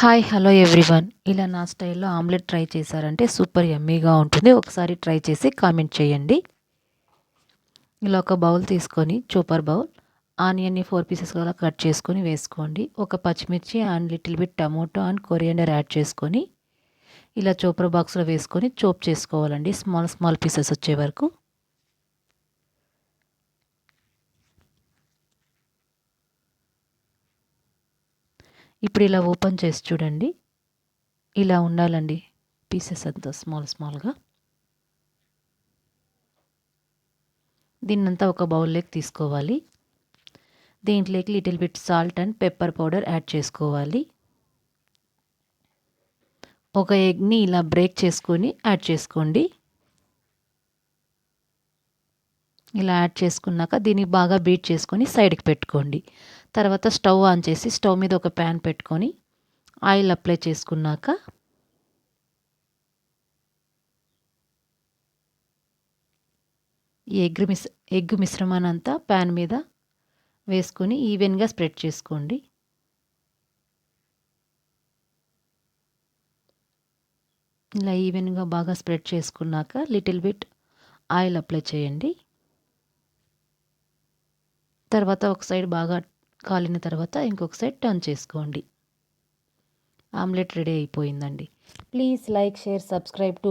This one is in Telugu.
హాయ్ హలో ఎవ్రీవన్ ఇలా నా స్టైల్లో ఆమ్లెట్ ట్రై చేశారంటే సూపర్ యమ్మీగా ఉంటుంది. ఒకసారి ట్రై చేసి కామెంట్ చేయండి. ఇలా ఒక బౌల్ తీసుకొని చూపర్ బౌల్ ఆనియన్ని ఫోర్ పీసెస్ అలా కట్ చేసుకొని వేసుకోండి. ఒక పచ్చిమిర్చి and little bit tomato and coriander add చేసుకొని ఇలా చూపర్ బాక్స్లో వేసుకొని చోప్ చేసుకోవాలండి. స్మాల్ స్మాల్ పీసెస్ వచ్చే వరకు. ఇప్పుడు ఇలా ఓపెన్ చేసి చూడండి. ఇలా ఉండాలండి. పీసెస్ అంతా స్మాల్ స్మాల్గా. దీన్నంతా ఒక బౌల్లోకి తీసుకోవాలి. దీంట్లోకి little bit salt and pepper powder add చేసుకోవాలి. ఒక ఎగ్ని ఇలా బ్రేక్ చేసుకొని యాడ్ చేసుకోండి. ఇలా యాడ్ చేసుకున్నాక దీన్ని బాగా బీట్ చేసుకొని సైడ్కి పెట్టుకోండి. తర్వాత స్టవ్ ఆన్ చేసి స్టవ్ మీద ఒక ప్యాన్ పెట్టుకొని ఆయిల్ అప్లై చేసుకున్నాక ఈ ఎగ్ మిస్ ఎగ్ మిశ్రమాన్ని అంతా ప్యాన్ మీద వేసుకొని ఈవెన్గా స్ప్రెడ్ చేసుకోండి. ఇలా ఈవెన్గా బాగా స్ప్రెడ్ చేసుకున్నాక లిటిల్ బిట్ ఆయిల్ అప్లై చేయండి. తర్వాత ఒక సైడ్ బాగా కాలిన తర్వాత ఇంకొక సైడ్ టర్న్ చేసుకోండి. ఆమ్లెట్ రెడీ అయిపోయిందండి. Please like share subscribe to